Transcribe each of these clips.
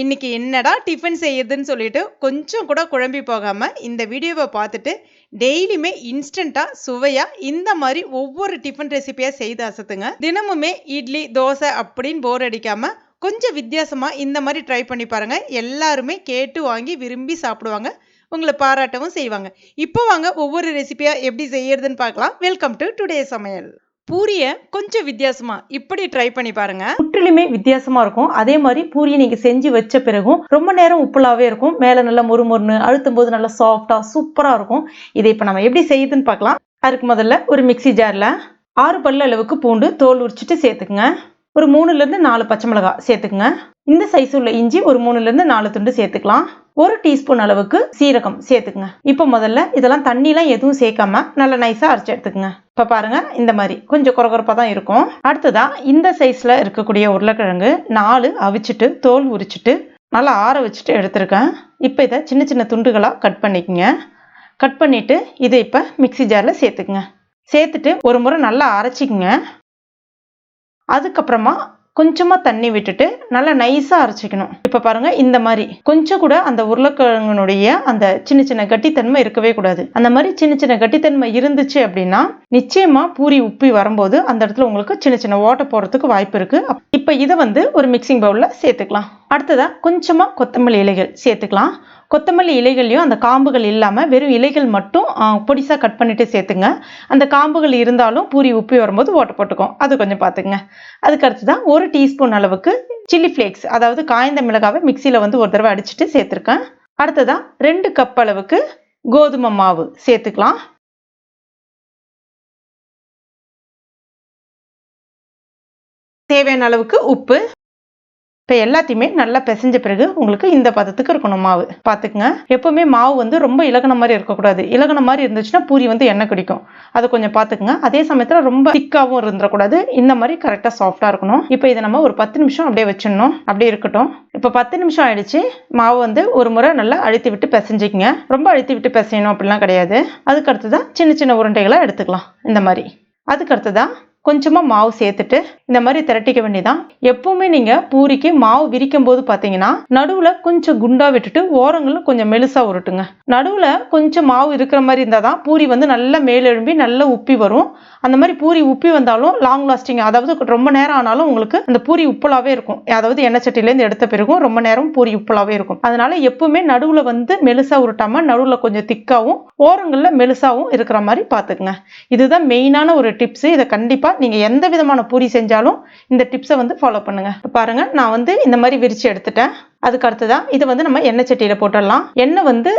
இன்னைக்கு என்னடா டிஃபன் செய்யுதுன்னு சொல்லிட்டு கொஞ்சம் கூட குழம்பி போகாமல் இந்த வீடியோவை பார்த்துட்டு டெய்லியுமே இன்ஸ்டண்ட்டாக சுவையாக இந்த மாதிரி ஒவ்வொரு டிஃபன் ரெசிபியாக செய்து அசத்துங்க. தினமுமே இட்லி தோசை அப்படின்னு போர் அடிக்காமல் கொஞ்சம் வித்தியாசமாக இந்த மாதிரி ட்ரை பண்ணி பாருங்கள் எல்லாருமே கேட்டு வாங்கி விரும்பி சாப்பிடுவாங்க. உங்களை பாராட்டவும் செய்வாங்க. இப்போ வாங்க ஒவ்வொரு ரெசிபியாக எப்படி செய்யறதுன்னு பார்க்கலாம். வெல்கம் டு டுடே சமையல். பூரிய கொஞ்சம் வித்தியாசமா இப்படி ட்ரை பண்ணி பாருங்க. முற்றிலுமே வித்தியாசமா இருக்கும். அதே மாதிரி பூரியை நீங்க செஞ்சு வச்ச பிறகும் ரொம்ப நேரம் உப்புலாவே இருக்கும். மேல நல்லா மொறுமொறுன்னு அழுத்தும் போது நல்லா சாஃப்டா சூப்பரா இருக்கும். இதை இப்ப நம்ம எப்படி செய்யுதுன்னு பார்க்கலாம். அதுக்கு முதல்ல ஒரு மிக்ஸி ஜார்ல ஆறு பல்லு அளவுக்கு பூண்டு தோல் உரிச்சிட்டு சேர்த்துக்குங்க. ஒரு மூணுல இருந்து நாலு பச்சை மிளகாய் சேர்த்துக்குங்க. இந்த சைஸ் உள்ள இஞ்சி ஒரு மூணுலேருந்து நாலு துண்டு சேர்த்துக்கலாம். ஒரு டீஸ்பூன் அளவுக்கு சீரகம் சேர்த்துக்குங்க. இப்போ முதல்ல இதெல்லாம் தண்ணிலாம் எதுவும் சேர்க்காம நல்லா நைஸாக அரைச்சி எடுத்துக்குங்க. இப்போ பாருங்க இந்த மாதிரி கொஞ்சம் குறகுறப்பாக தான் இருக்கும். அடுத்ததா இந்த சைஸில் இருக்கக்கூடிய உருளைக்கிழங்கு நாலு அவிச்சிட்டு தோல் உரிச்சிட்டு நல்லா ஆற வச்சுட்டு எடுத்திருக்கேன். இப்போ இதை சின்ன சின்ன துண்டுகளாக கட் பண்ணிக்கோங்க. கட் பண்ணிட்டு இதை இப்போ மிக்ஸி ஜாரில் சேர்த்துக்குங்க. சேர்த்துட்டு ஒரு முறை நல்லா அரைச்சிக்கங்க. அதுக்கப்புறமா கொஞ்சமா தண்ணி விட்டுட்டு நல்லா நைஸா அரைச்சிக்கணும். இப்ப பாருங்க இந்த மாதிரி. கொஞ்சம் கூட அந்த உருளைக்கிழங்கினுடைய அந்த சின்ன சின்ன கட்டித்தன்மை இருக்கவே கூடாது. அந்த மாதிரி சின்ன சின்ன கட்டித்தன்மை இருந்துச்சு அப்படின்னா நிச்சயமா பூரி உப்பி வரும்போது அந்த இடத்துல உங்களுக்கு சின்ன சின்ன ஓட்டை போறதுக்கு வாய்ப்பு இருக்கு. இப்ப இதை வந்து ஒரு மிக்சிங் பவுல்ல சேர்த்துக்கலாம். அடுத்ததா கொஞ்சமா கொத்தமல்லி இலைகள் சேர்த்துக்கலாம். கொத்தமல்லி இலைகள்லையும் அந்த காம்புகள் இல்லாமல் வெறும் இலைகள் மட்டும் பொடிசாக கட் பண்ணிவிட்டு சேர்த்துங்க. அந்த காம்புகள் இருந்தாலும் பூரி உப்பி வரும்போது ஓட்ட போட்டுக்கும். அது கொஞ்சம் பார்த்துக்குங்க. அதுக்கடுத்து தான் ஒரு டீஸ்பூன் அளவுக்கு சில்லி ஃப்ளேக்ஸ் அதாவது காய்ந்த மிளகாவை மிக்சியில் வந்து ஒரு தடவை அடிச்சுட்டு சேர்த்துருக்கேன். அடுத்ததான் ரெண்டு கப் அளவுக்கு கோதுமை மாவு சேர்த்துக்கலாம். தேவையான அளவுக்கு உப்பு இப்போ எல்லாத்தையுமே நல்லா பிசைஞ்ச பிறகு உங்களுக்கு இந்த பதத்துக்கு இருக்கணும் மாவு. பார்த்துக்குங்க எப்போவுமே மாவு வந்து ரொம்ப இலகன மாதிரி இருக்கக்கூடாது. இலகன மாதிரி இருந்துச்சுன்னா பூரி வந்து எண்ணெய் குடிக்கும். அதை கொஞ்சம் பார்த்துக்குங்க அதே சமயத்தில் ரொம்ப திக்காகவும் இருந்துடக்கூடாது இந்த மாதிரி கரெக்டாக சாஃப்டாக இருக்கணும். இப்போ இதை நம்ம ஒரு பத்து நிமிஷம் அப்படியே வச்சிடணும். அப்படியே இருக்கட்டும். இப்போ பத்து நிமிஷம் ஆயிடுச்சு. மாவு வந்து ஒரு முறை நல்லா அழுத்தி விட்டு பிசைஞ்சிக்கங்க. ரொம்ப அழுத்தி விட்டு பிசையணும் அப்படிலாம் கிடையாது. அதுக்கு அடுத்ததான் சின்ன சின்ன உருண்டைகளை எடுத்துக்கலாம். இந்த மாதிரி. அதுக்கு அடுத்ததான் கொஞ்சமாக மாவு சேர்த்துட்டு இந்த மாதிரி திரட்டிக்க வேண்டியதான் எப்பவுமே நீங்கள் பூரிக்கு மாவு விரிக்கும் போது பார்த்தீங்கன்னா நடுவில் கொஞ்சம் குண்டாக விட்டுட்டு ஓரங்களில் கொஞ்சம் மெலுசாக உருட்டுங்க. நடுவில் கொஞ்சம் மாவு இருக்கிற மாதிரி இருந்தால் தான் பூரி வந்து நல்லா மேலெழும்பி நல்லா உப்பி வரும். அந்த மாதிரி பூரி உப்பி வந்தாலும் லாங் லாஸ்டிங் அதாவது ரொம்ப நேரம் ஆனாலும் உங்களுக்கு அந்த பூரி உப்பலாகவே இருக்கும். அதாவது எண்ணெய் சட்டிலேருந்து எடுத்த பிறகும் ரொம்ப நேரம் பூரி உப்பலாகவே இருக்கும். அதனால எப்பவுமே நடுவில் வந்து மெலுசாக உருட்டாமல் நடுவில் கொஞ்சம் திக்காகவும் ஓரங்களில் மெலுசாகவும் இருக்கிற மாதிரி பார்த்துக்குங்க இதுதான் மெயினான ஒரு டிப்ஸ் இதை கண்டிப்பாக நீங்கள் எந்த விதமான பூரி செஞ்சாலும் இந்த டிப்ஸை வந்து ஃபாலோ பண்ணுங்க. பாருங்க நான் வந்து இந்த மாதிரி விரிச்சு எடுத்துட்டேன். அதுக்கு அடுத்ததான் இதை வந்து நம்ம எண்ணெய் சட்டியில் போட்டுடலாம். எண்ணெய் வந்து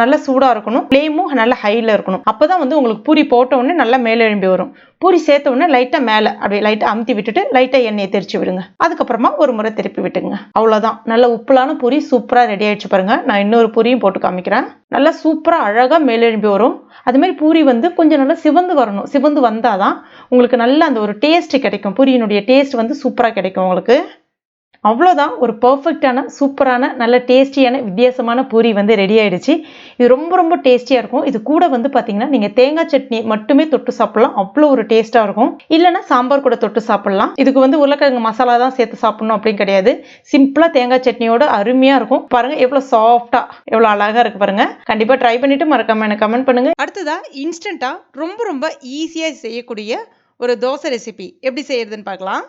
நல்லா சூடாக இருக்கணும். ஃப்ளேமும் நல்லா ஹையில் இருக்கணும். அப்போ தான் வந்து உங்களுக்கு பூரி போட்ட உடனே நல்லா மேலெழும்பி வரும். பூரி சேர்த்த உடனே லைட்டாக மேலே அப்படியே லைட்டாக அமுத்தி விட்டுட்டு லைட்டாக எண்ணெயை தெரிச்சு விடுங்க. அதுக்கப்புறமா ஒரு முறை திருப்பி விட்டுங்க அவ்வளோதான் நல்ல உப்புலான பூரி சூப்பராக ரெடி ஆயிடுச்சு பாருங்க. நான் இன்னொரு பூரியும் போட்டு காமிக்கிறேன். நல்லா சூப்பராக அழகாக மேலெழும்பி வரும். அதுமாதிரி பூரி வந்து கொஞ்சம் நல்லா சிவந்து வரணும். சிவந்து வந்தால் தான் உங்களுக்கு நல்ல அந்த ஒரு டேஸ்ட் கிடைக்கும். பூரியினுடைய டேஸ்ட் வந்து சூப்பராக கிடைக்கும் உங்களுக்கு. அவ்வளோதான் ஒரு பர்ஃபெக்டான சூப்பரான நல்ல டேஸ்டியான வித்தியாசமான பூரி வந்து ரெடி ஆகிடுச்சு இது ரொம்ப ரொம்ப டேஸ்டியாக இருக்கும். இது கூட வந்து பார்த்தீங்கன்னா நீங்கள் தேங்காய் சட்னி மட்டுமே தொட்டு சாப்பிட்லாம். அவ்வளோ ஒரு டேஸ்ட்டாக இருக்கும். இல்லைனா சாம்பார் கூட தொட்டு சாப்பிட்லாம். இதுக்கு வந்து உருளைக்கிழங்கு மசாலா தான் சேர்த்து சாப்பிடணும் அப்படின்னு கிடையாது. சிம்பிளாக தேங்காய் சட்னியோட அருமையாக இருக்கும். பாருங்கள் எவ்வளோ சாஃப்டாக எவ்வளோ அழகாக இருக்கு பாருங்கள் கண்டிப்பாக ட்ரை பண்ணிவிட்டு மறக்காமல் எனக்கு கமெண்ட் பண்ணுங்க. அடுத்ததாக இன்ஸ்டண்ட்டாக ரொம்ப ரொம்ப ஈஸியாக செய்யக்கூடிய ஒரு தோசை ரெசிபி எப்படி செய்யறதுன்னு பார்க்கலாம்.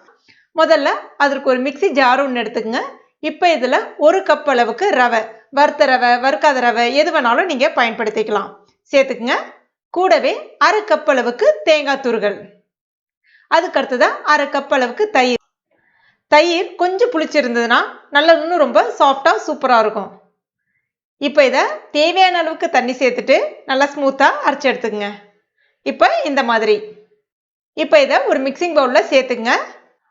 முதல்ல அதற்கு ஒரு மிக்சி ஜார் ஒன்று எடுத்துக்கங்க. இப்போ இதில் ஒரு கப் அளவுக்கு ரவை வறுத்த ரவை வறுக்காத ரவை எது வேணாலும் நீங்கள் பயன்படுத்திக்கலாம். சேர்த்துக்குங்க. கூடவே அரை கப் அளவுக்கு தேங்காய் துருகள் அதுக்கு அரை கப் அளவுக்கு தயிர். தயிர் கொஞ்சம் புளிச்சிருந்ததுன்னா நல்லா இன்னும் ரொம்ப சாஃப்டாக சூப்பராக இருக்கும். இப்போ இதை தேவையான அளவுக்கு தண்ணி சேர்த்துட்டு நல்லா ஸ்மூத்தாக அரைச்சி எடுத்துக்கங்க. இப்போ இந்த மாதிரி. இப்போ இதை ஒரு மிக்சிங் பவுலில் சேர்த்துங்க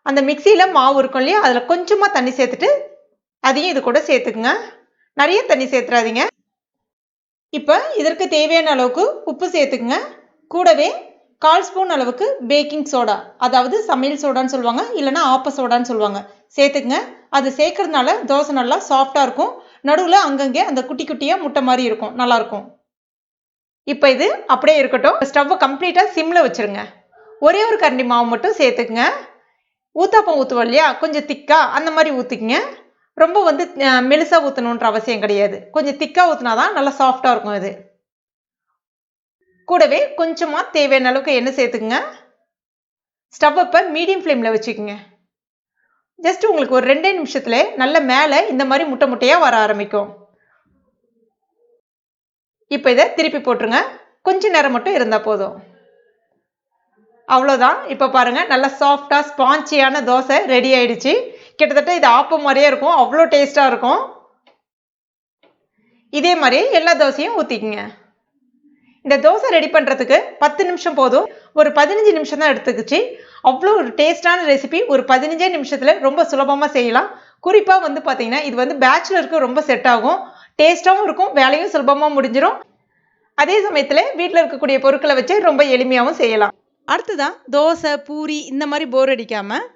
அந்த மிக்சியில் மாவு இருக்கும் இல்லையா? அதில் கொஞ்சமாக தண்ணி சேர்த்துட்டு அதையும் இது கூட சேர்த்துக்குங்க. நிறைய தண்ணி சேர்த்துறாதீங்க. இப்போ இதற்கு தேவையான அளவுக்கு உப்பு சேர்த்துக்குங்க. கூடவே கால் ஸ்பூன் அளவுக்கு பேக்கிங் சோடா அதாவது சமையல் சோடான்னு சொல்லுவாங்க இல்லைன்னா ஆப்ப சோடான்னு சொல்லுவாங்க. சேர்த்துக்குங்க. அது சேர்க்கறதுனால தோசை நல்லா சாஃப்டாக இருக்கும். நடுவில் அங்கங்கே அந்த குட்டி குட்டியாக முட்டை மாதிரி இருக்கும். நல்லாயிருக்கும் இப்போ இது அப்படியே இருக்கட்டும். ஸ்டவ்வை கம்ப்ளீட்டாக சிம்மில் வச்சுருங்க. ஒரே ஒரு கரண்டி மாவு மட்டும் சேர்த்துக்குங்க. ஊத்தாப்பம் ஊற்றுவோம் இல்லையா? கொஞ்சம் திக்காக அந்த மாதிரி ஊற்றிக்குங்க ரொம்ப வந்து மெலுசாக ஊற்றணுன்ற அவசியம் கிடையாது. கொஞ்சம் திக்காக ஊற்றினா தான் நல்லா சாஃப்டாக இருக்கும் இது. கூடவே கொஞ்சமாக தேவையான அளவுக்கு எண்ணெய் சேர்த்துக்குங்க. ஸ்டவ் அப்போ மீடியம் ஃப்ளேமில் வச்சுக்கோங்க. ஜஸ்ட் உங்களுக்கு ஒரு ரெண்டே நிமிஷத்தில் நல்ல மேலே இந்த மாதிரி முட்டை முட்டையாக வர ஆரம்பிக்கும். இப்போ இதை திருப்பி போட்டுருங்க. கொஞ்ச நேரம் மட்டும் இருந்தால் போதும். அவ்வளோதான் இப்போ பாருங்கள் நல்லா சாஃப்டாக ஸ்பாஞ்சியான தோசை ரெடி ஆயிடுச்சு. கிட்டத்தட்ட இது ஆப்பம் மாதிரியே இருக்கும். அவ்வளோ டேஸ்ட்டாக இருக்கும். இதே மாதிரி எல்லா தோசையும் ஊற்றிக்குங்க இந்த தோசை ரெடி பண்ணுறதுக்கு பத்து நிமிஷம் போதும். ஒரு பதினஞ்சு நிமிஷம் தான் எடுத்துக்கிச்சு. அவ்வளோ ஒரு டேஸ்டான ரெசிபி ஒரு பதினஞ்சே நிமிஷத்தில் ரொம்ப சுலபமாக செய்யலாம். குறிப்பாக வந்து பார்த்தீங்கன்னா இது வந்து பேச்சுலருக்கு ரொம்ப செட் ஆகும். டேஸ்ட்டாகவும் இருக்கும். வேலையும் சுலபமாக முடிஞ்சிடும் அதே சமயத்தில் வீட்டில் இருக்கக்கூடிய பொருட்களை வச்சு ரொம்ப எளிமையாகவும் செய்யலாம். அடுத்ததான் தோசை பூரி இந்த மாதிரி போர் அடிக்காமல்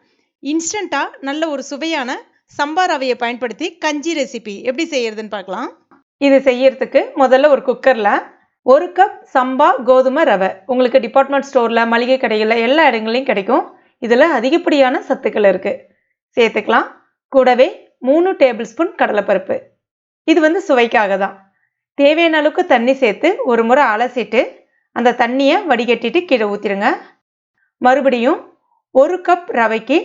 இன்ஸ்டண்ட்டாக நல்ல ஒரு சுவையான சம்பார் ரவையை பயன்படுத்தி கஞ்சி ரெசிபி எப்படி செய்யறதுன்னு பார்க்கலாம். இது செய்யறதுக்கு முதல்ல ஒரு குக்கரில் ஒரு கப் சம்பா கோதுமை ரவை. உங்களுக்கு டிபார்ட்மெண்ட் ஸ்டோரில் மளிகை கடைகளில் எல்லா இடங்களையும் கிடைக்கும். இதில் அதிகப்படியான சத்துக்கள் இருக்குது சேர்த்துக்கலாம். கூடவே மூணு டேபிள் ஸ்பூன் கடலைப்பருப்பு. இது வந்து சுவைக்காக தான் தேவையான அளவுக்கு தண்ணி சேர்த்து ஒரு முறை அலசிட்டு அந்த தண்ணியை வடிகட்டிட்டு கீழே ஊற்றிடுங்க மறுபடியும் ஒரு கப் ரவைக்கு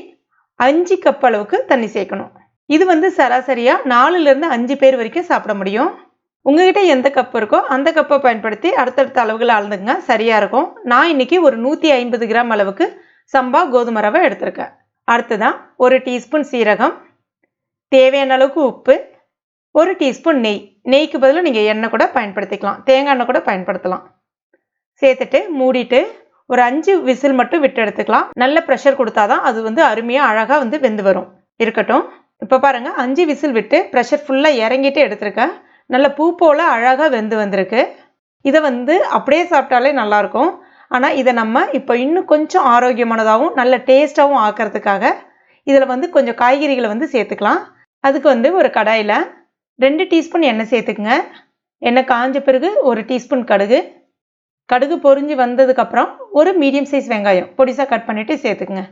அஞ்சு கப் அளவுக்கு தண்ணி சேர்க்கணும். இது வந்து சராசரியாக நாலுலேருந்து அஞ்சு பேர் வரைக்கும் சாப்பிட முடியும். உங்ககிட்ட எந்த கப் இருக்கோ அந்த கப்பை பயன்படுத்தி அடுத்தடுத்த அளவுகளை அளந்துங்க. சரியாக இருக்கும். நான் இன்னைக்கு ஒரு நூற்றி ஐம்பது கிராம் அளவுக்கு சம்பா கோதுமை ரவை எடுத்திருக்கேன். அடுத்ததான் ஒரு டீஸ்பூன் சீரகம் தேவையான அளவுக்கு உப்பு ஒரு டீஸ்பூன் நெய். நெய்க்கு பதிலாக நீங்கள் எண்ணெய் கூட பயன்படுத்திக்கலாம். தேங்காய் எண்ணெய் கூட பயன்படுத்தலாம். சேர்த்துட்டு மூடிட்டு ஒரு அஞ்சு விசில் மட்டும் விட்டு எடுத்துக்கலாம். நல்ல ப்ரெஷர் கொடுத்தாதான் அது வந்து அருமையாக அழகாக வந்து வெந்து வரும். இருக்கட்டும். இப்போ பாருங்கள் அஞ்சு விசில் விட்டு ப்ரெஷர் ஃபுல்லாக இறங்கிட்டு எடுத்திருக்கேன் நல்ல பூ போல் அழகாக வெந்து வந்திருக்கு. இதை வந்து அப்படியே சாப்பிட்டாலே நல்லாயிருக்கும். ஆனால் இதை நம்ம இப்போ இன்னும் கொஞ்சம் ஆரோக்கியமானதாகவும் நல்ல டேஸ்ட்டாகவும் ஆக்கிறதுக்காக இதில் வந்து கொஞ்சம் காய்கறிகளை வந்து சேர்த்துக்கலாம். அதுக்கு வந்து ஒரு கடாயில் ரெண்டு டீஸ்பூன் எண்ணெய் சேர்த்துக்குங்க. எண்ணெய் காஞ்ச பிறகு ஒரு டீஸ்பூன் கடுகு. கடுகு பொரிஞ்சு வந்ததுக்கப்புறம் ஒரு மீடியம் சைஸ் வெங்காயம் பொடிசாக கட் பண்ணிவிட்டு சேர்த்துக்குங்க.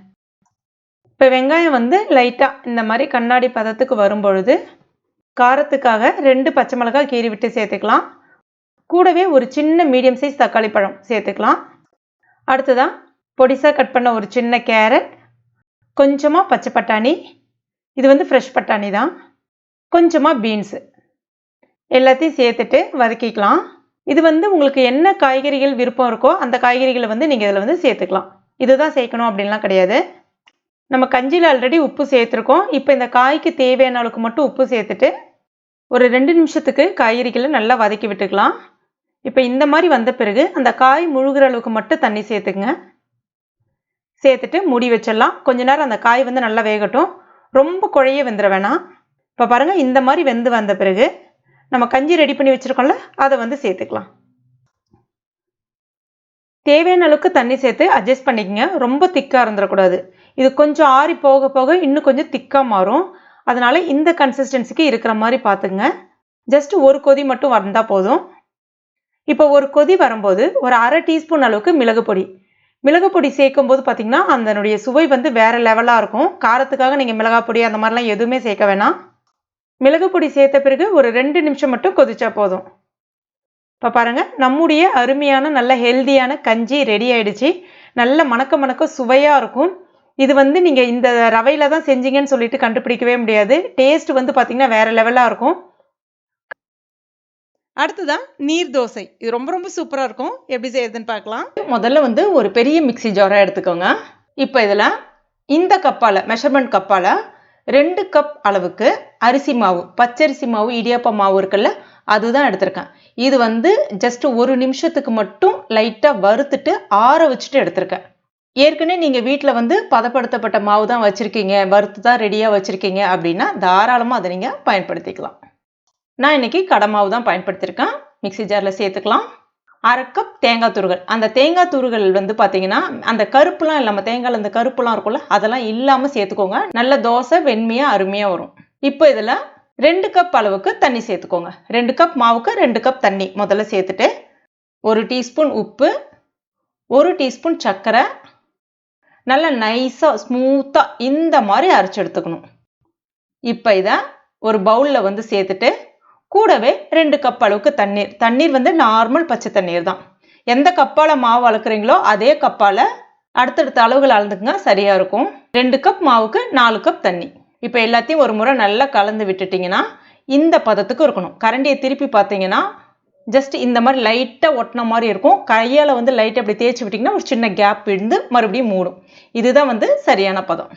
இப்போ வெங்காயம் வந்து லைட்டாக இந்த மாதிரி கண்ணாடி பதத்துக்கு வரும்பொழுது காரத்துக்காக ரெண்டு பச்சை மிளகாய் கீறி விட்டு சேர்த்துக்கலாம். கூடவே ஒரு சின்ன மீடியம் சைஸ் தக்காளி பழம் சேர்த்துக்கலாம். அடுத்ததாக பொடிசாக கட் பண்ண ஒரு சின்ன கேரட் கொஞ்சமாக பச்சை பட்டாணி இது வந்து ஃப்ரெஷ் பட்டாணி தான் கொஞ்சமாக பீன்ஸு எல்லாத்தையும் சேர்த்துட்டு வதக்கிக்கலாம். இது வந்து உங்களுக்கு என்ன காய்கறிகள் விருப்பம் இருக்கோ அந்த காய்கறிகளை வந்து நீங்கள் இதில் வந்து சேர்த்துக்கலாம். இதுதான் சேர்க்கணும் அப்படின்லாம் கிடையாது. நம்ம கஞ்சியில் ஆல்ரெடி உப்பு சேர்த்துருக்கோம். இப்போ இந்த காய்க்கு தேவையான அளவுக்கு மட்டும் உப்பு சேர்த்துட்டு ஒரு ரெண்டு நிமிஷத்துக்கு காய்கறிகளை நல்லா வதக்கி விட்டுக்கலாம். இப்போ இந்த மாதிரி வந்த பிறகு அந்த காய் முழுகிற அளவுக்கு மட்டும் தண்ணி சேர்த்துக்குங்க. சேர்த்துட்டு மூடி வச்சிடலாம். கொஞ்ச நேரம் அந்த காய் வந்து நல்லா வேகட்டும். ரொம்ப குழைய வெந்துட வேணாம். இப்போ பாருங்கள் இந்த மாதிரி வெந்து வந்த பிறகு நம்ம கஞ்சி ரெடி பண்ணி வச்சுருக்கோம்ல அதை வந்து சேர்த்துக்கலாம். தேவையான அளவுக்கு தண்ணி சேர்த்து அட்ஜஸ்ட் பண்ணிக்கங்க. ரொம்ப திக்காக இருந்துடக்கூடாது. இது கொஞ்சம் ஆறி போக போக இன்னும் கொஞ்சம் திக்காக மாறும். அதனால் இந்த கன்சிஸ்டன்சிக்கு இருக்கிற மாதிரி பார்த்துங்க. ஜஸ்ட் ஒரு கொதி மட்டும் வந்தால் போதும். இப்போ ஒரு கொதி வரும்போது ஒரு அரை டீஸ்பூன் அளவுக்கு மிளகு பொடி. மிளகு பொடி சேர்க்கும் போது பார்த்தீங்கன்னா அதனுடைய சுவை வந்து வேறு லெவலாக இருக்கும். காரத்துக்காக நீங்கள் மிளகாய் பொடி அந்த மாதிரிலாம் எதுவுமே சேர்க்க வேணாம். மிளகு பொடி சேர்த்த பிறகு ஒரு ரெண்டு நிமிஷம் மட்டும் கொதிச்சா போதும். இப்போ பாருங்கள் நம்முடைய அருமையான நல்ல ஹெல்தியான கஞ்சி ரெடி ஆயிடுச்சு. நல்ல மணக்க மணக்க சுவையாக இருக்கும். இது வந்து நீங்கள் இந்த ரவையில் தான் செஞ்சீங்கன்னு சொல்லிட்டு கண்டுபிடிக்கவே முடியாது. டேஸ்ட் வந்து பார்த்திங்கன்னா வேறு லெவலாக இருக்கும். அடுத்ததான் நீர் தோசை. இது ரொம்ப ரொம்ப சூப்பராக இருக்கும். எப்படி செய்யறதுன்னு பார்க்கலாம். முதல்ல வந்து ஒரு பெரிய மிக்ஸி ஜாராக எடுத்துக்கோங்க. இப்போ இதில் இந்த கப்பால் மெஷர்மெண்ட் கப்பால் ரெண்டு கப் அளவுக்கு அரிசி மாவு பச்சரிசி மாவு இடியாப்ப மாவு இருக்குல்ல அதுதான் எடுத்திருக்கேன். இது வந்து ஜஸ்ட் ஒரு நிமிஷத்துக்கு மட்டும் லைட்டாக வறுத்துட்டு ஆற வச்சுட்டு எடுத்திருக்கேன். ஏற்கனவே நீங்கள் வீட்டில் வந்து பதப்படுத்தப்பட்ட மாவு தான் வச்சுருக்கீங்க வறுத்து தான் ரெடியாக வச்சுருக்கீங்க அப்படின்னா தாராளமாக அதை நீங்கள் பயன்படுத்திக்கலாம். நான் இன்னைக்கு கடை மாவு தான் பயன்படுத்தியிருக்கேன் மிக்ஸி ஜாரில் சேர்த்துக்கலாம். அரை கப் தேங்காய் துருகள் அந்த தேங்காய் துருகள் வந்து பார்த்தீங்கன்னா அந்த கருப்புலாம் இல்லாமல் தேங்காயில் அந்த கருப்புலாம் இருக்கும்ல அதெல்லாம் இல்லாமல் சேர்த்துக்கோங்க. நல்ல தோசை வெண்மையாக அருமையாக வரும். இப்போ இதில் ரெண்டு கப் அளவுக்கு தண்ணி சேர்த்துக்கோங்க. ரெண்டு கப் மாவுக்கு ரெண்டு கப் தண்ணி முதல்ல சேர்த்துட்டு ஒரு டீஸ்பூன் உப்பு ஒரு டீஸ்பூன் சர்க்கரை நல்லா நைஸாக ஸ்மூத்தாக இந்த மாதிரி அரைச்சி எடுத்துக்கணும். இப்போ இதை ஒரு பவுலில் வந்து சேர்த்துட்டு கூடவே ரெண்டு கப் அளவுக்கு தண்ணீர். தண்ணீர் வந்து நார்மல் பச்சை தண்ணீர் தான். எந்த கப்பால் மாவு அளக்குறீங்களோ அதே கப்பால் அடுத்தடுத்த அளவுகள் அளந்துக்குங்க சரியாக இருக்கும். ரெண்டு கப் மாவுக்கு நாலு கப் தண்ணி. இப்போ எல்லாத்தையும் ஒரு முறை நல்லா கலந்து விட்டுட்டிங்கன்னா இந்த பதத்துக்கு இருக்கணும். கரண்டியை திருப்பி பார்த்தீங்கன்னா ஜஸ்ட் இந்த மாதிரி லைட்டாக ஒட்டின மாதிரி இருக்கும். கையால் வந்து லைட்டை அப்படி தேய்ச்சி விட்டிங்கன்னா ஒரு சின்ன கேப் இருந்து மறுபடியும் மூடும். இதுதான் வந்து சரியான பதம்.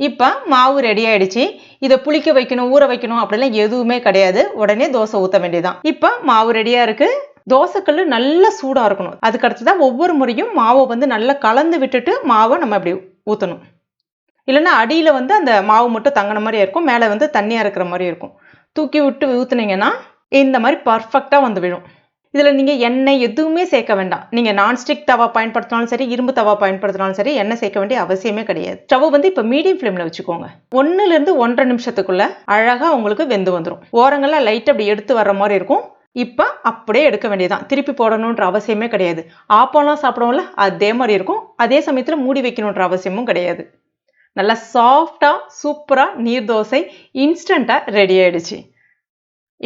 இப்போ மாவு ரெடி ஆயிடுச்சு. இதை புளிக்க வைக்கணும் ஊற வைக்கணும் அப்படிலாம் எதுவுமே கிடையாது. உடனே தோசை ஊற்ற வேண்டியதுதான். இப்போ மாவு ரெடியாக இருக்குது தோசைக்கல் நல்லா சூடாக இருக்கணும். அதுக்கு அடுத்து தான் ஒவ்வொரு முறையும் மாவை வந்து நல்லா கலந்து விட்டுட்டு மாவை நம்ம அப்படி ஊற்றணும் இல்லைன்னா அடியில் வந்து அந்த மாவு மட்டும் தங்கின மாதிரி இருக்கும் மேலே வந்து தண்ணியாக இருக்கிற மாதிரி இருக்கும். தூக்கி விட்டு ஊற்றுனீங்கன்னா இந்த மாதிரி பர்ஃபெக்டாக வந்து விழும். இதில் நீங்கள் எண்ணெய் எதுவுமே சேர்க்க வேண்டாம். நீங்கள் நான்ஸ்டிக் தவா பயன்படுத்தினாலும் சரி இரும்பு தவா பயன்படுத்தினாலும் சரி எண்ணெய் சேர்க்க வேண்டிய அவசியமே கிடையாது. ஸ்டவ் வந்து இப்போ மீடியம் ஃப்ளேமில் வச்சுக்கோங்க. ஒன்றுலேருந்து ஒன்றரை நிமிஷத்துக்குள்ளே அழகாக உங்களுக்கு வெந்து வந்துடும் ஓரங்கள்லாம் லைட் அப்படி எடுத்து வர்ற மாதிரி இருக்கும். இப்போ அப்படியே எடுக்க வேண்டியதுதான். திருப்பி போடணுன்ற அவசியமே கிடையாது. ஆப்பம்லாம் சாப்பிடுவோம்ல அதே மாதிரி இருக்கும். அதே சமயத்தில் மூடி வைக்கணுன்ற அவசியமும் கிடையாது. நல்லா சாஃப்டாக சூப்பராக நீர் தோசை இன்ஸ்டண்ட்டாக ரெடி ஆயிடுச்சு.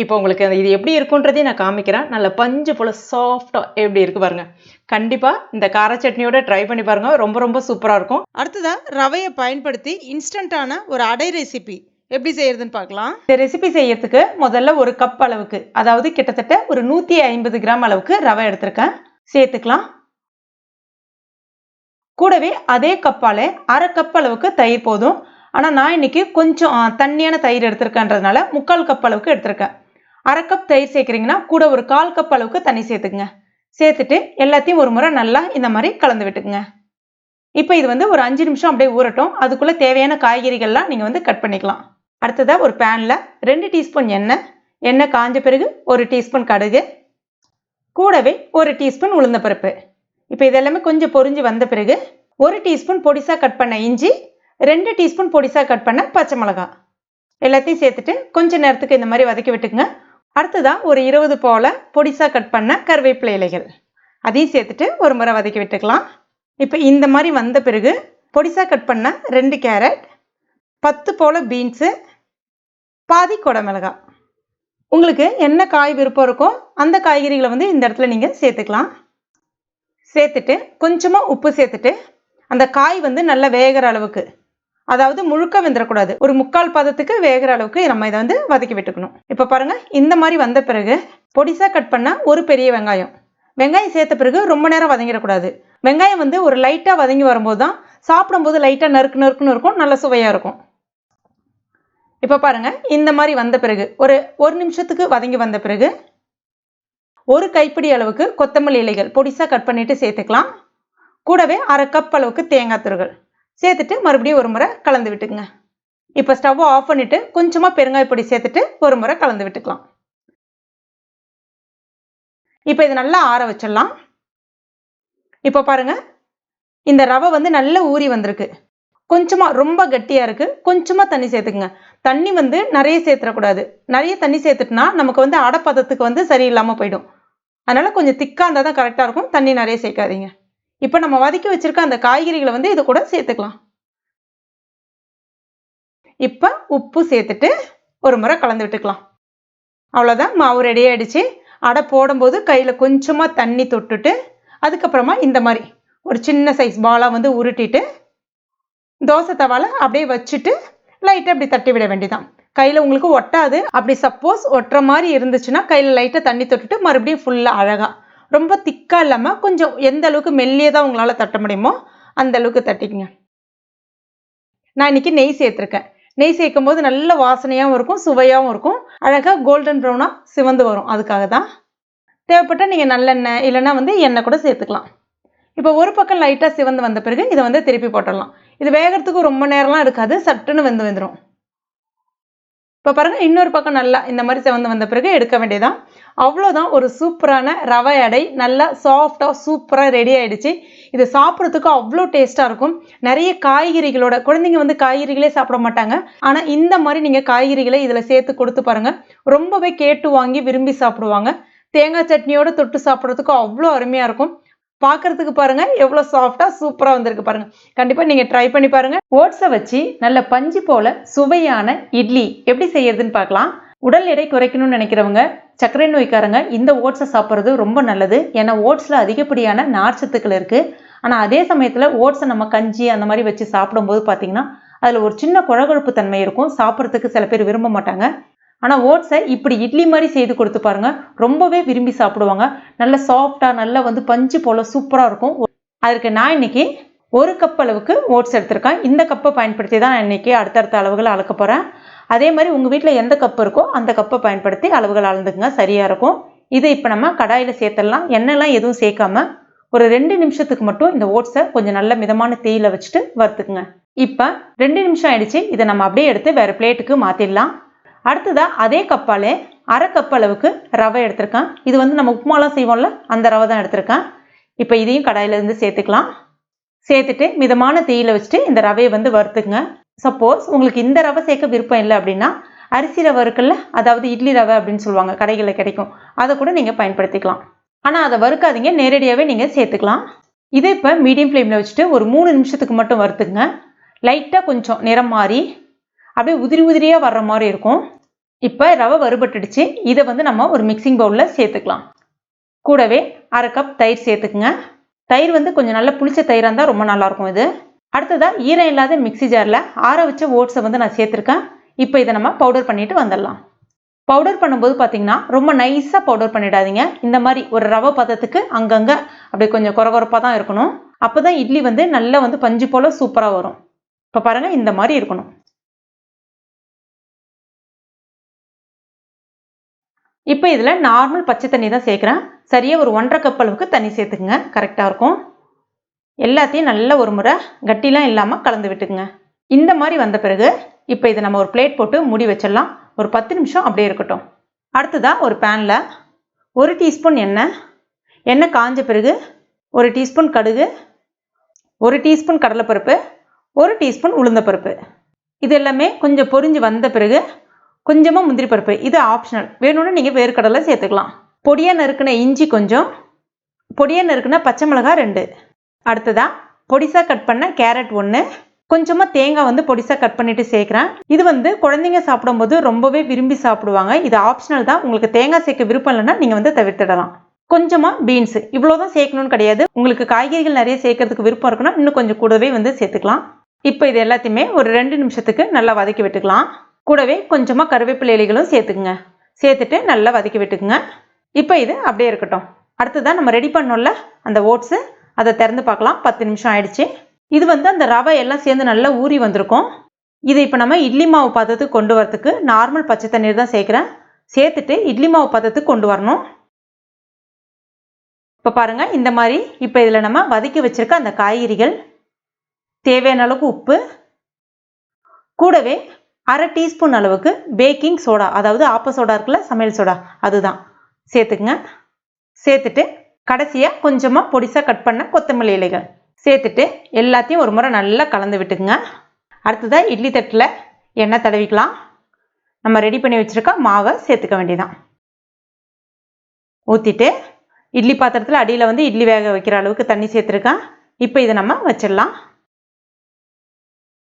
இப்போ உங்களுக்கு இது எப்படி இருக்குன்றதையும் நான் காமிக்கிறேன். நல்ல பஞ்சு போல் சாஃப்டாக எப்படி இருக்கு பாருங்கள் கண்டிப்பாக இந்த கார சட்னியோட ட்ரை பண்ணி பாருங்கள் ரொம்ப ரொம்ப சூப்பராக இருக்கும். அடுத்ததாக ரவையை பயன்படுத்தி இன்ஸ்டண்ட்டான ஒரு அடை ரெசிபி எப்படி செய்யறதுன்னு பார்க்கலாம். இந்த ரெசிபி செய்யறதுக்கு முதல்ல ஒரு கப் அளவுக்கு அதாவது கிட்டத்தட்ட ஒரு நூற்றி ஐம்பது கிராம் அளவுக்கு ரவை எடுத்திருக்கேன். சேர்த்துக்கலாம். கூடவே அதே கப்பால் அரை கப் அளவுக்கு தயிர் போதும். ஆனால் நான் இன்னைக்கு கொஞ்சம் தண்ணியான தயிர் எடுத்திருக்கேன்றதுனால முக்கால் கப் அளவுக்கு எடுத்திருக்கேன். அரை கப் தயிர் சேர்க்குறீங்கன்னா கூட ஒரு கால் கப் அளவுக்கு தண்ணி சேர்த்துக்குங்க. சேர்த்துட்டு எல்லாத்தையும் ஒரு முறை நல்லா இந்த மாதிரி கலந்து விட்டுக்குங்க. இப்போ இது வந்து ஒரு அஞ்சு நிமிஷம் அப்படியே ஊறட்டும். அதுக்குள்ளே தேவையான காய்கறிகள்லாம் நீங்கள் வந்து கட் பண்ணிக்கலாம். அடுத்ததாக ஒரு பேனில் ரெண்டு டீஸ்பூன் எண்ணெய். எண்ணெய் காஞ்ச பிறகு ஒரு டீஸ்பூன் கடுகு. கூடவே ஒரு டீஸ்பூன் உளுந்தப்பருப்பு இப்போ இதெல்லாமே கொஞ்சம் பொறிஞ்சு வந்த பிறகு ஒரு டீஸ்பூன் பொடிசாக கட் பண்ண இஞ்சி ரெண்டு டீஸ்பூன் பொடிசாக கட் பண்ண பச்சை மிளகா எல்லாத்தையும் சேர்த்துட்டு கொஞ்சம் நேரத்துக்கு இந்த மாதிரி வதக்கி விட்டுக்குங்க. அடுத்ததாக ஒரு இருபது போல் பொடிசாக கட் பண்ண கருவேப்பிலை இலைகள். அதையும் சேர்த்துட்டு ஒரு முறை வதக்கி விட்டுக்கலாம். இப்போ இந்த மாதிரி வந்த பிறகு பொடிசாக கட் பண்ண ரெண்டு கேரட் பத்து போல் பீன்ஸு பாதி குடமிளகாய் உங்களுக்கு என்ன காய் விருப்பம் இருக்கோ அந்த காய்கறிகளை வந்து இந்த இடத்துல நீங்கள் சேர்த்துக்கலாம். சேர்த்துட்டு கொஞ்சமாக உப்பு சேர்த்துட்டு அந்த காய் வந்து நல்லா வேகிற அளவுக்கு அதாவது முழுக்க வெந்துடக்கூடாது ஒரு முக்கால் பதத்துக்கு வேகிற அளவுக்கு நம்ம இதை வந்து வதக்கி விட்டுக்கணும். இப்போ பாருங்கள் இந்த மாதிரி வந்த பிறகு பொடிசாக கட் பண்ண ஒரு பெரிய வெங்காயம். வெங்காயம் சேர்த்த பிறகு ரொம்ப நேரம் வதங்கிடக்கூடாது. வெங்காயம் வந்து ஒரு லைட்டாக வதங்கி வரும்போது தான் சாப்பிடும்போது லைட்டாக நறுக்கு நறுக்குன்னு இருக்கும் நல்ல சுவையாக இருக்கும். இப்போ பாருங்கள் இந்த மாதிரி வந்த பிறகு ஒரு ஒரு நிமிஷத்துக்கு வதங்கி வந்த பிறகு ஒரு கைப்பிடி அளவுக்கு கொத்தமல்லி இலைகள் பொடிசாக கட் பண்ணிட்டு சேர்த்துக்கலாம். கூடவே அரை கப் அளவுக்கு தேங்காய் துருகள். சேர்த்துட்டு மறுபடியும் ஒரு முறை கலந்து விட்டுக்குங்க. இப்போ ஸ்டவ்வை ஆஃப் பண்ணிவிட்டு கொஞ்சமாக பெருங்காய பொடி சேர்த்துட்டு ஒரு முறை கலந்து விட்டுக்கலாம். இப்போ இது நல்லா ஆற வச்சிடலாம். இப்போ பாருங்க. இந்த ரவை வந்து நல்லா ஊறி வந்திருக்கு. கொஞ்சமாக ரொம்ப கட்டியாக இருக்குது கொஞ்சமாக தண்ணி சேர்த்துக்குங்க. தண்ணி வந்து நிறைய சேர்த்துடக்கூடாது நிறைய தண்ணி சேர்த்துட்டுனா நமக்கு வந்து அடப்பதத்துக்கு வந்து சரியில்லாமல் போயிடும். அதனால் கொஞ்சம் திக்காக இருந்தால் தான் கரெக்டாக இருக்கும். தண்ணி நிறைய சேர்க்காதீங்க. இப்போ நம்ம வதக்கி வச்சிருக்க அந்த காய்கறிகளை வந்து இது கூட சேர்த்துக்கலாம். இப்போ உப்பு சேர்த்துட்டு ஒரு முறை கலந்து விட்டுக்கலாம். அவ்வளோதான் மாவு ரெடி ஆயிடுச்சு. அடை போடும்போது கையில் கொஞ்சமாக தண்ணி தொட்டுட்டு அதுக்கப்புறமா இந்த மாதிரி ஒரு சின்ன சைஸ் பாலாக வந்து உருட்டிட்டு தோசை தவாலை அப்படியே வச்சுட்டு லைட்டாக அப்படி தட்டி விட வேண்டியதான் கையில் உங்களுக்கு ஒட்டாது. அப்படி சப்போஸ் ஒட்டுற மாதிரி இருந்துச்சுன்னா கையில் லைட்டாக தண்ணி தொட்டுட்டு மறுபடியும் ஃபுல்லாக அழகாக ரொம்ப திக்காக இல்லாமல் கொஞ்சம் எந்த அளவுக்கு மெல்லியதாக உங்களால் தட்ட முடியுமோ அந்த அளவுக்கு தட்டிக்கங்க. நான் இன்னைக்கு நெய் சேர்த்துருக்கேன். நெய் சேர்க்கும் போது நல்ல வாசனையாகவும் இருக்கும் சுவையாகவும் இருக்கும். அழகாக கோல்டன் ப்ரௌனாக சிவந்து வரும். அதுக்காக தான். தேவைப்பட்டால் நீங்கள் நல்லெண்ணெய் இல்லைன்னா வந்து எண்ணெய் கூட சேர்த்துக்கலாம். இப்போ ஒரு பக்கம் லைட்டாக சிவந்து வந்த பிறகு இதை வந்து திருப்பி போட்டுடலாம். இது வேகிறதுக்கு ரொம்ப நேரம்லாம் இருக்காது சட்டுன்னு வெந்து வந்துடும் இப்போ பாருங்கள் இன்னொரு பக்கம் நல்லா இந்த மாதிரி செவந்து வந்த பிறகு எடுக்க வேண்டியதான் அவ்வளோதான் ஒரு சூப்பரான ரவை அடை. நல்லா சாஃப்டாக சூப்பராக ரெடி ஆகிடுச்சு இது சாப்பிட்றதுக்கு அவ்வளோ டேஸ்ட்டாக இருக்கும். நிறைய காய்கறிகளோட குழந்தைங்க வந்து காய்கறிகளே சாப்பிட மாட்டாங்க. ஆனால் இந்த மாதிரி நீங்கள் காய்கறிகளை இதில் சேர்த்து கொடுத்து பாருங்கள் ரொம்பவே கேட்டு வாங்கி விரும்பி சாப்பிடுவாங்க. தேங்காய் சட்னியோட தொட்டு சாப்பிட்றதுக்கு அவ்வளோ அருமையாக இருக்கும். பார்க்கறதுக்கு பாருங்க எவ்வளோ சாஃப்டாக சூப்பராக வந்திருக்கு பாருங்க. கண்டிப்பாக நீங்கள் ட்ரை பண்ணி பாருங்கள் ஓட்ஸை வச்சு நல்ல பஞ்சு போல் சுவையான இட்லி எப்படி செய்யறதுன்னு பார்க்கலாம். உடல் எடை குறைக்கணும்னு நினைக்கிறவங்க சர்க்கரை நோய்க்காரங்க இந்த ஓட்ஸை சாப்பிட்றது ரொம்ப நல்லது. ஏன்னா ஓட்ஸில் அதிகப்படியான நார்ச்சத்துக்கள் இருக்குது ஆனால் அதே சமயத்தில் ஓட்ஸை நம்ம கஞ்சி அந்த மாதிரி வச்சு சாப்பிடும்போது பார்த்தீங்கன்னா அதில் ஒரு சின்ன குழகுழப்பு தன்மை இருக்கும். சாப்பிட்றதுக்கு சில பேர் விரும்ப மாட்டாங்க. ஆனால் ஓட்ஸை இப்படி இட்லி மாதிரி செய்து கொடுத்து பாருங்க. ரொம்பவே விரும்பி சாப்பிடுவாங்க. நல்ல சாஃப்டாக நல்லா வந்து பஞ்சு போல் சூப்பராக இருக்கும். அதற்கு நான் இன்னைக்கு ஒரு கப் அளவுக்கு ஓட்ஸ் எடுத்திருக்கேன். இந்த கப்பை பயன்படுத்தி தான் நான் இன்னைக்கு அடுத்தடுத்த அளவுகளை அளக்க போகிறேன் அதே மாதிரி உங்கள் வீட்டில் எந்த கப் இருக்கோ அந்த கப்பை பயன்படுத்தி அளவுகள் அளந்துக்குங்க. சரியாக இருக்கும். இதை இப்போ நம்ம கடாயில் சேர்த்துடலாம். எண்ணெய்லாம் எதுவும் சேர்க்காம ஒரு ரெண்டு நிமிஷத்துக்கு மட்டும் இந்த ஓட்ஸை கொஞ்சம் நல்ல மிதமான தேயில வச்சுட்டு வறுத்துக்குங்க. இப்போ ரெண்டு நிமிஷம் ஆயிடுச்சு. இதை நம்ம அப்படியே எடுத்து வேறு பிளேட்டுக்கு மாற்றிடலாம் அடுத்ததாக அதே கப்பாலே அரை கப் அளவுக்கு ரவை எடுத்திருக்கேன். இது வந்து நம்ம உப்புமாலாம் செய்வோம்ல அந்த ரவை தான் எடுத்திருக்கேன். இப்போ இதையும் கடாயிலேருந்து சேர்த்துக்கலாம். சேர்த்துட்டு மிதமான தீயில வச்சுட்டு இந்த ரவையை வந்து வறுத்துக்குங்க. சப்போஸ் உங்களுக்கு இந்த ரவை சேர்க்க விருப்பம் இல்லை அப்படின்னா அரிசி ரவை இருக்குல்ல அதாவது இட்லி ரவை அப்படின்னு சொல்லுவாங்க கடைகளில் கிடைக்கும். அதை கூட நீங்கள் பயன்படுத்திக்கலாம். ஆனால் அதை வறுக்காதீங்க நேரடியாகவே நீங்கள் சேர்த்துக்கலாம். இதை இப்போ மீடியம் ஃப்ளேமில் வச்சுட்டு ஒரு மூணு நிமிஷத்துக்கு மட்டும் வறுத்துக்குங்க. லைட்டாக கொஞ்சம் நிறம் மாறி அப்படியே உதிரி உதிரியாக வர்ற மாதிரி இருக்கும். இப்போ ரவை வறுபட்டுடுச்சு. இதை வந்து நம்ம ஒரு மிக்சிங் பவுலில் சேர்த்துக்கலாம். கூடவே அரை கப் தயிர் சேர்த்துக்குங்க. தயிர் வந்து கொஞ்சம் நல்லா புளிச்ச தயிராக இருந்தால் ரொம்ப நல்லாயிருக்கும் இது. அடுத்ததாக ஈரம் இல்லாத மிக்ஸி ஜாரில் ஆற வச்ச ஓட்ஸை வந்து நான் சேர்த்துருக்கேன். இப்போ இதை நம்ம பவுடர் பண்ணிட்டு வந்துடலாம். பவுடர் பண்ணும்போது பார்த்தீங்கன்னா ரொம்ப நைஸாக பவுடர் பண்ணிடாதீங்க. இந்த மாதிரி ஒரு ரவை பதத்துக்கு அங்கங்கே அப்படியே கொஞ்சம் குறகுறப்பாக தான் இருக்கணும். அப்போ தான் இட்லி வந்து நல்லா வந்து பஞ்சு போல் சூப்பராக வரும். இப்போ பாருங்கள் இந்த மாதிரி இருக்கணும். இப்போ இதில் நார்மல் பச்சை தண்ணி தான் சேர்க்குறேன். சரியாக ஒரு ஒன்றரை கப் அளவுக்கு தண்ணி சேர்த்துக்குங்க. கரெக்டாக இருக்கும். எல்லாத்தையும் நல்ல ஒரு முறை கட்டிலாம் இல்லாமல் கலந்து விட்டுக்குங்க. இந்த மாதிரி வந்த பிறகு இப்போ இதை நம்ம ஒரு பிளேட் போட்டு மூடி வச்சிடலாம். ஒரு பத்து நிமிஷம் அப்படியே இருக்கட்டும். அடுத்ததாக ஒரு பேனில் ஒரு டீஸ்பூன் எண்ணெய். எண்ணெய் காஞ்ச பிறகு ஒரு டீஸ்பூன் கடுகு ஒரு டீஸ்பூன் கடலைப்பருப்பு ஒரு டீஸ்பூன் உளுந்தப்பருப்பு. இது எல்லாமே கொஞ்சம் பொரிஞ்சு வந்த பிறகு கொஞ்சமாக முந்திரி பருப்பு. இது ஆப்ஷனல் வேணும்னா நீங்கள் வேர்க்கடலை சேர்த்துக்கலாம். பொடியாக நறுக்கின இஞ்சி கொஞ்சம். பொடியாக நறுக்கின பச்சை மிளகாய் ரெண்டு. அடுத்ததாக பொடிசாக கட் பண்ண கேரட் ஒன்று கொஞ்சமாக தேங்காய் வந்து பொடிசாக கட் பண்ணிவிட்டு சேர்க்குறேன். இது வந்து குழந்தைங்க சாப்பிடும்போது ரொம்பவே விரும்பி சாப்பிடுவாங்க. இது ஆப்ஷனல் தான். உங்களுக்கு தேங்காய் சேர்க்க விருப்பம் இல்லைன்னா நீங்கள் வந்து தவிர்த்திடலாம். கொஞ்சமாக பீன்ஸ் இவ்வளோ தான் சேர்க்கணும்னு கிடையாது. உங்களுக்கு காய்கறிகள் நிறைய சேர்க்கறதுக்கு விருப்பம் இருக்குன்னா இன்னும் கொஞ்சம் கூடவே வந்து சேர்த்துக்கலாம். இப்போ இது எல்லாத்தையுமே ஒரு ரெண்டு நிமிஷத்துக்கு நல்லா வதக்கி விட்டுக்கலாம். கூடவே கொஞ்சமாக கருவேப்பிலை இலைகளும் சேர்த்துக்குங்க. சேர்த்துட்டு நல்லா வதக்கி விட்டுக்குங்க. இப்போ இது அப்படியே இருக்கட்டும். அடுத்ததான் நம்ம ரெடி பண்ணோம்ல அந்த ஓட்ஸு அதை திறந்து பார்க்கலாம். பத்து நிமிஷம் ஆயிடுச்சு. இது வந்து அந்த ரவை எல்லாம் சேர்ந்து நல்லா ஊறி வந்திருக்கும். இது இப்போ நம்ம இட்லி மாவு பதத்துக்கு கொண்டு வரதுக்கு நார்மல் பச்சை தண்ணீர் தான் சேர்க்குறேன். சேர்த்துட்டு இட்லி மாவு பதத்துக்கு கொண்டு வரணும். இப்போ பாருங்கள் இந்த மாதிரி இப்போ இதில் நம்ம வதக்கி வச்சுருக்க அந்த காய்கறிகள் தேவையான அளவுக்கு உப்பு கூடவே அரை டீஸ்பூன் அளவுக்கு பேக்கிங் சோடா அதாவது ஆப்ப சோடா இருக்குல்ல சமையல் சோடா அதுதான். சேர்த்துக்குங்க. சேர்த்துட்டு கடைசியாக கொஞ்சமாக பொடிசாக கட் பண்ண கொத்தமல்லி இலைகள். சேர்த்துட்டு எல்லாத்தையும் ஒரு முறை நல்லா கலந்து விட்டுக்குங்க. அடுத்ததாக இட்லி தட்டில் எண்ணெய் தடவிக்கலாம். நம்ம ரெடி பண்ணி வச்சுருக்க மாவை சேர்த்துக்க வேண்டியதான் ஊற்றிட்டு இட்லி பாத்திரத்தில் அடியில் வந்து இட்லி வேக வைக்கிற அளவுக்கு தண்ணி சேர்த்துருக்கேன். இப்போ இதை நம்ம வச்சிடலாம்.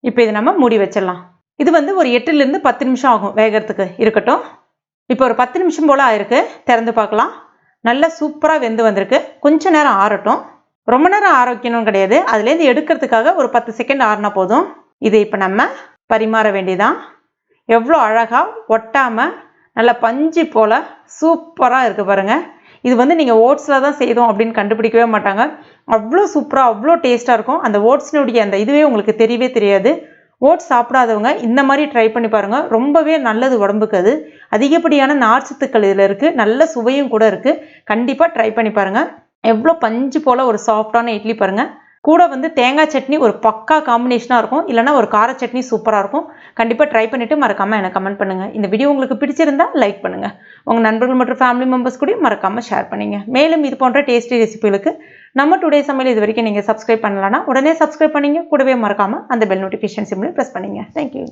இப்போ இதை நம்ம மூடி வச்சிடலாம். இது வந்து ஒரு எட்டுலேருந்து பத்து நிமிஷம் ஆகும் வேகிறதுக்கு. இருக்கட்டும். இப்போ ஒரு பத்து நிமிஷம் போல் ஆயிருக்கு. திறந்து பார்க்கலாம். நல்லா சூப்பராக வெந்து வந்திருக்கு. கொஞ்ச நேரம் ஆறட்டும். ரொம்ப நேரம் ஆற கிடையாது. அதுலேருந்து எடுக்கிறதுக்காக ஒரு பத்து செகண்ட் ஆறினா போதும். இதை இப்போ நம்ம பரிமாற வேண்டியதான் எவ்வளோ அழகாக ஒட்டாமல் நல்லா பஞ்சு போல் சூப்பராக இருக்குது பாருங்கள் இது வந்து நீங்கள் ஓட்ஸில் தான் செய்தோம் அப்படின்னு கண்டுபிடிக்கவே மாட்டாங்க. அவ்வளோ சூப்பராக அவ்வளோ டேஸ்ட்டாக இருக்கும். அந்த ஓட்ஸ்னுடைய அந்த இதுவே உங்களுக்கு தெரியவே தெரியாது. ஓட்ஸ் சாப்பிடாதவங்க இந்த மாதிரி ட்ரை பண்ணி பாருங்கள் ரொம்பவே நல்லது உடம்புக்கு அது. அதிகப்படியான நார்ச்சத்துக்கள் இதில் இருக்குது நல்ல சுவையும் கூட இருக்குது கண்டிப்பாக ட்ரை பண்ணி பாருங்கள் எவ்வளோ பஞ்சு போல் ஒரு சாஃப்டான இட்லி பாருங்கள் கூட வந்து தேங்காய் சட்னி ஒரு பக்கா காம்பினேஷனாக இருக்கும். இல்லைனா ஒரு கார சட்னி சூப்பராக இருக்கும். கண்டிப்பாக ட்ரை பண்ணிவிட்டு மறக்காமல் எனக்கு கமெண்ட் பண்ணுங்கள் இந்த வீடியோ உங்களுக்கு பிடிச்சிருந்தா லைக் பண்ணுங்கள் உங்கள் நண்பர்கள் மற்றும் ஃபேமிலி மெம்பர்ஸ் கூட மறக்காமல் ஷேர் பண்ணுங்கள் மேலும் இது போன்ற டேஸ்டி ரெசிபிகளுக்கு நம்ம டுடே சமையல் இது வரைக்கும் நீங்கள் சப்ஸ்கிரைப் பண்ணலான்னா உடனே சப்ஸ்கிரைப் பண்ணிங்க. கூடவே மறக்காமல் அந்த பெல் நோட்டிஃபிகேஷன் சிம்லையும் ப்ரெஸ் பண்ணிங்க. Thank you